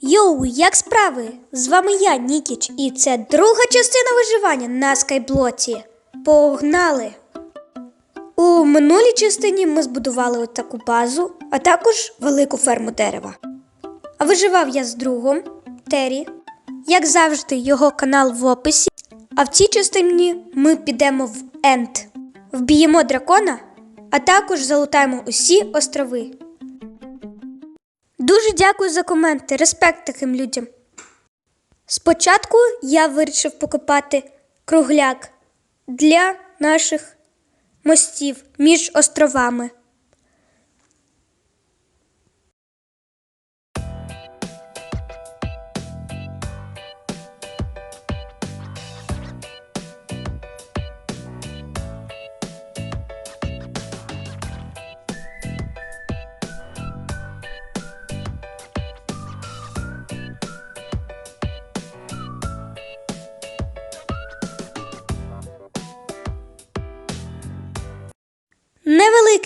Йоу, як справи? З вами я, Нікіч, і це друга частина виживання на скайблоці. Погнали! У минулій частині ми збудували от таку базу, а також велику ферму дерева. А виживав я з другом Террі. Як завжди, його канал в описі. А в цій частині ми підемо в Енд, вб'ємо дракона, а також залутаємо усі острови. Дуже дякую за коменти, респект таким людям. Спочатку я вирішив покопати кругляк для наших мостів між островами.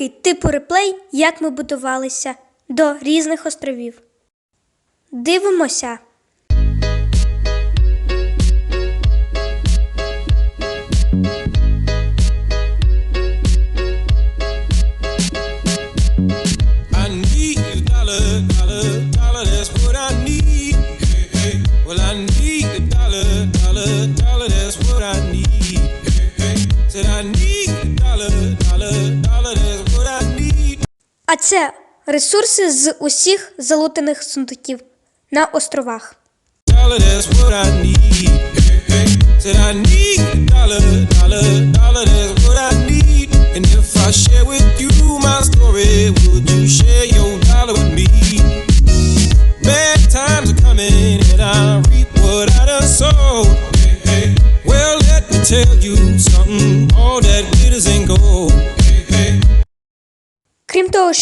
Невеликий типу реплей, як ми будувалися до різних островів. Дивимося. Well, I need a dollar, dollar. А це ресурси з усіх залутаних сундуків на островах. And if I share with you my story,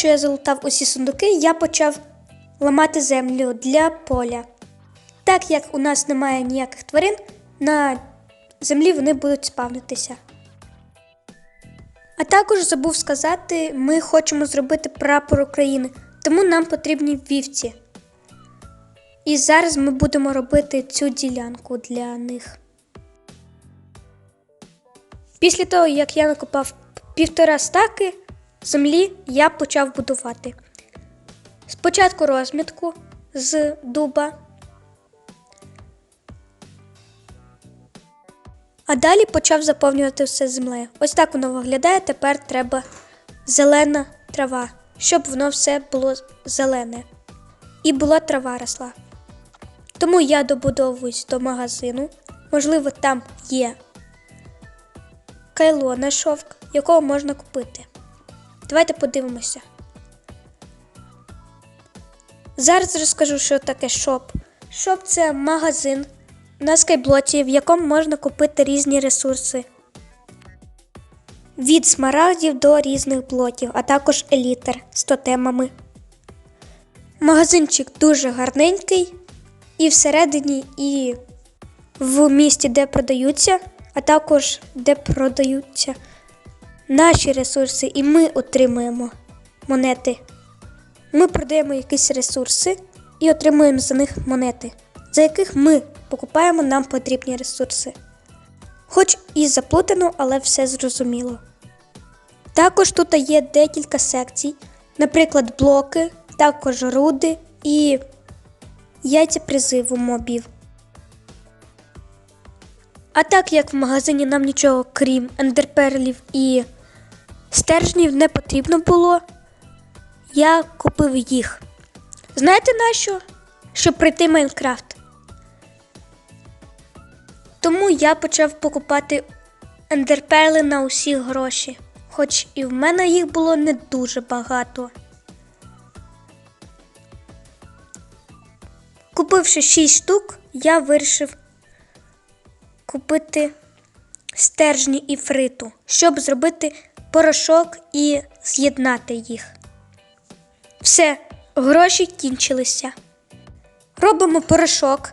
що я залутав усі сундуки, я почав ламати землю для поля. Так як у нас немає ніяких тварин, на землі вони будуть спавнитися. А також забув сказати, ми хочемо зробити прапор України, тому нам потрібні вівці. І зараз ми будемо робити цю ділянку для них. Після того, як я накопав півтора стаки землі, я почав будувати. Спочатку розмітку з дуба, а далі почав заповнювати все землею. Ось так воно виглядає. Тепер треба зелена трава, щоб воно все було зелене. І була трава росла. Тому я добудовуюсь до магазину. Можливо, там є кайло на шовк, якого можна купити. Давайте подивимося. Зараз розкажу, що таке шоп. Шоп це магазин на скайблоті, в якому можна купити різні ресурси. Від смарагдів до різних блоків, а також елітер з тотемами. Магазинчик дуже гарненький, і всередині, і в місті, де продаються, а також де продаються наші ресурси, і ми отримуємо монети. Ми продаємо якісь ресурси і отримуємо за них монети, за яких ми покупаємо нам потрібні ресурси. Хоч і заплутано, але все зрозуміло. Також тут є декілька секцій, наприклад, блоки, також руди і яйця призиву мобів. А так як в магазині нам нічого крім ендерперлів і стержнів не потрібно було, я купив їх. Знаєте на що? Щоб пройти Майнкрафт. Тому я почав покупати ендерперли на усі гроші, хоч і в мене їх було не дуже багато. Купивши 6 штук, я вирішив купити стержні і фриту, щоб зробити порошок і з'єднати їх. Все, гроші кінчилися. Робимо порошок.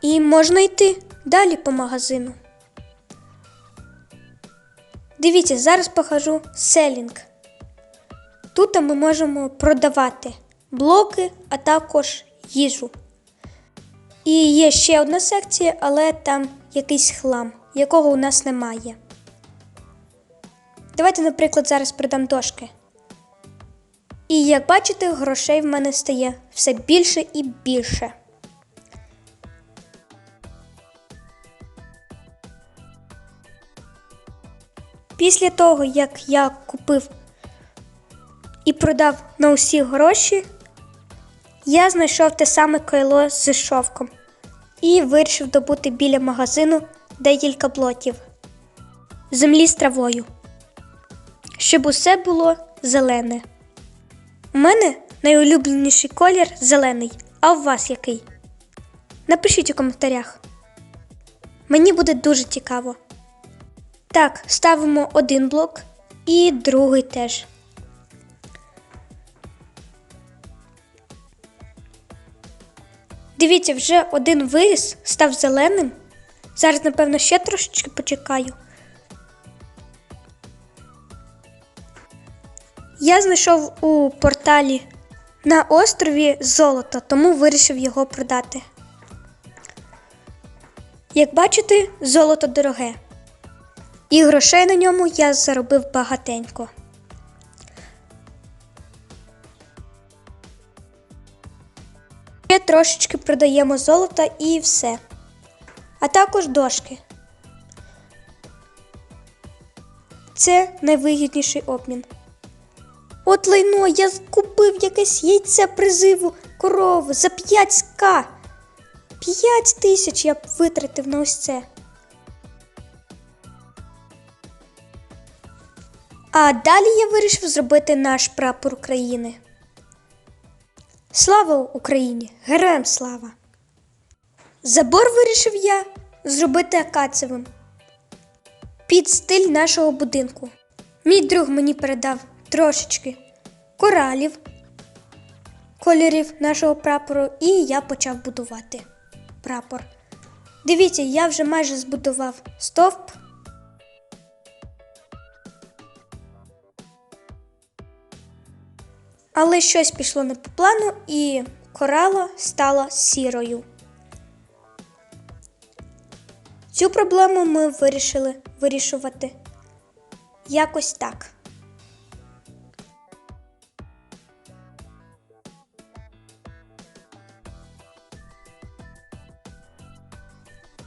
І можна йти далі по магазину. Дивіться, зараз покажу селінг. Тут ми можемо продавати блоки, а також їжу. І є ще одна секція, але там якийсь хлам, якого у нас немає. Давайте, наприклад, зараз продам дошки. І як бачите, грошей в мене стає все більше і більше. Після того, як я купив і продав на усі гроші, я знайшов те саме кайло з шовком і вирішив добути біля магазину декілька блоків землі з травою, щоб усе було зелене. У мене найулюбленіший колір зелений, а у вас який? Напишіть у коментарях. Мені буде дуже цікаво. Так, ставимо один блок і другий теж. Дивіться, вже один виріс став зеленим. Зараз, напевно, ще трошечки почекаю. Я знайшов у порталі на острові золото, тому вирішив його продати. Як бачите, золото дороге. І грошей на ньому я заробив багатенько. Ще трошечки продаємо золота і все. А також дошки. Це найвигідніший обмін. От лайно, я купив якесь яйце призиву корови за 5к. 5 тисяч я б витратив на ось це. А далі я вирішив зробити наш прапор України. Слава Україні! Героям слава! Забор вирішив я зробити акацевим під стиль нашого будинку. Мій друг мені передав трошечки коралів, кольорів нашого прапору, і я почав будувати прапор. Дивіться, я вже майже збудував стовп. Але щось пішло не по плану, і корала стала сірою. Цю проблему ми вирішили вирішувати якось так.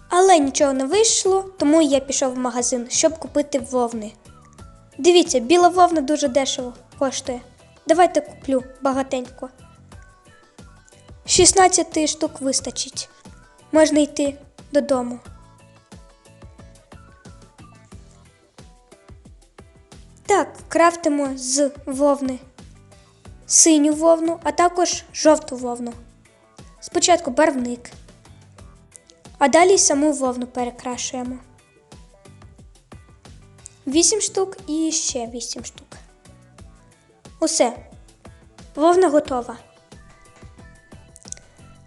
Але нічого не вийшло, тому я пішов в магазин, щоб купити вовни. Дивіться, біла вовна дуже дешево коштує. Давайте куплю багатенько. 16 штук вистачить. Можна йти додому. Так, крафтимо з вовни синю вовну, а також жовту вовну. Спочатку барвник, а далі саму вовну перекрашуємо. 8 штук і ще 8 штук. Усе. Вовна готова.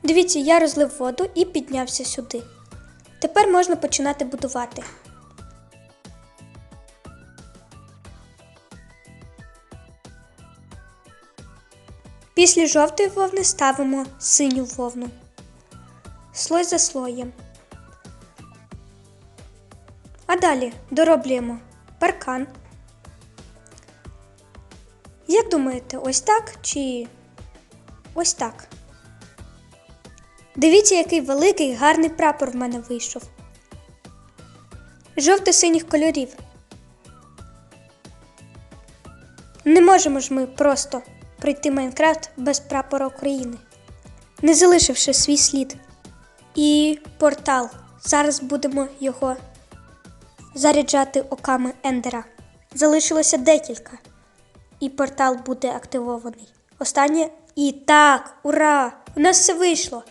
Дивіться, я розлив воду і піднявся сюди. Тепер можна починати будувати. Після жовтої вовни ставимо синю вовну. Слой за слоєм. А далі дороблюємо паркан. Як думаєте, ось так чи ось так? Дивіться, який великий гарний прапор в мене вийшов. Жовто-синіх кольорів. Не можемо ж ми просто пройти Майнкрафт без прапора України, не залишивши свій слід. І портал. Зараз будемо його заряджати оками Ендера. Залишилося декілька. І портал буде активований. Останнє. І так, ура! У нас все вийшло.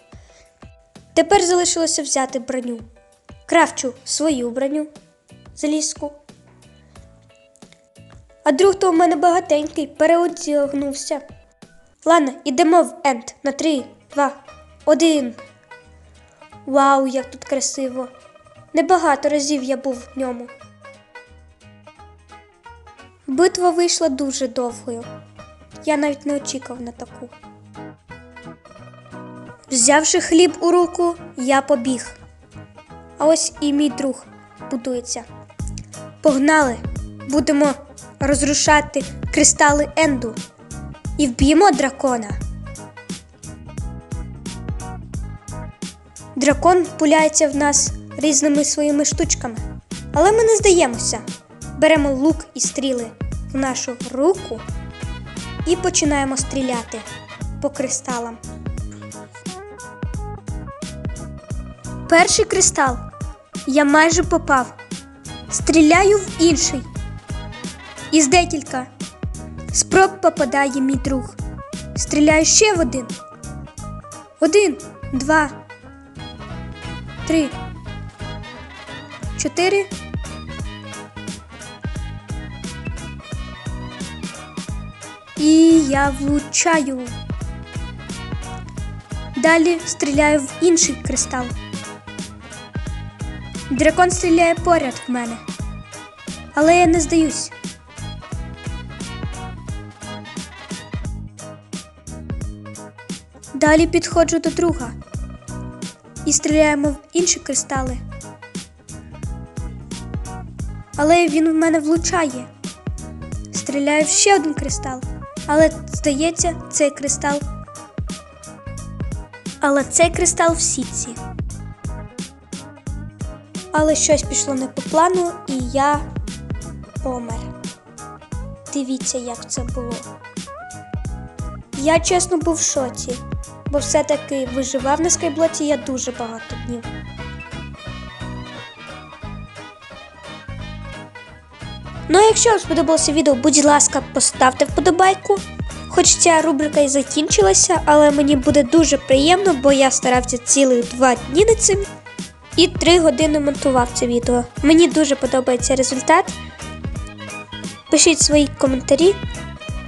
Тепер залишилося взяти броню. Кравчу свою броню залізку. А друг то у мене багатенький, переодягнувся. Ладно, ідемо в енд на 3, 2, 1. Вау, як тут красиво! Небагато разів я був в ньому. Битва вийшла дуже довгою. я навіть не очікував на таку. Взявши хліб у руку, я побіг. А ось і мій друг будується. Погнали! Будемо розрушати кристали Енду і вб'ємо дракона. Дракон пуляється в нас різними своїми штучками. Але ми не здаємося. Беремо лук і стріли в нашу руку і починаємо стріляти по кристалам. Перший кристал я майже попав. Стріляю в інший. Із декілька спроб попадає мій друг. Стріляю ще в один. Один, два, три, чотири. І я влучаю. Далі стріляю в інший кристал. Дракон стріляє поряд в мене. Але я не здаюсь. Далі підходжу до друга і стріляємо в інші кристали. Але він в мене влучає. Стріляю в ще один кристал. Але здається, цей кристал. Але цей кристал в сітці. Але щось пішло не по плану, і я помер. Дивіться, як це було. Я чесно був в шоці, бо все-таки виживав на скайблоті я дуже багато днів. Ну а якщо вам сподобалося відео, будь ласка, поставте вподобайку. Хоч ця рубрика і закінчилася, але мені буде дуже приємно, бо я старався цілих два дні над цим і три години монтував це відео. Мені дуже подобається результат. Пишіть свої коментарі,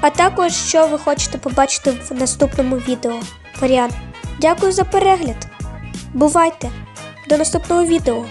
а також що ви хочете побачити в наступному відео. Варіант. Дякую за перегляд. Бувайте! До наступного відео!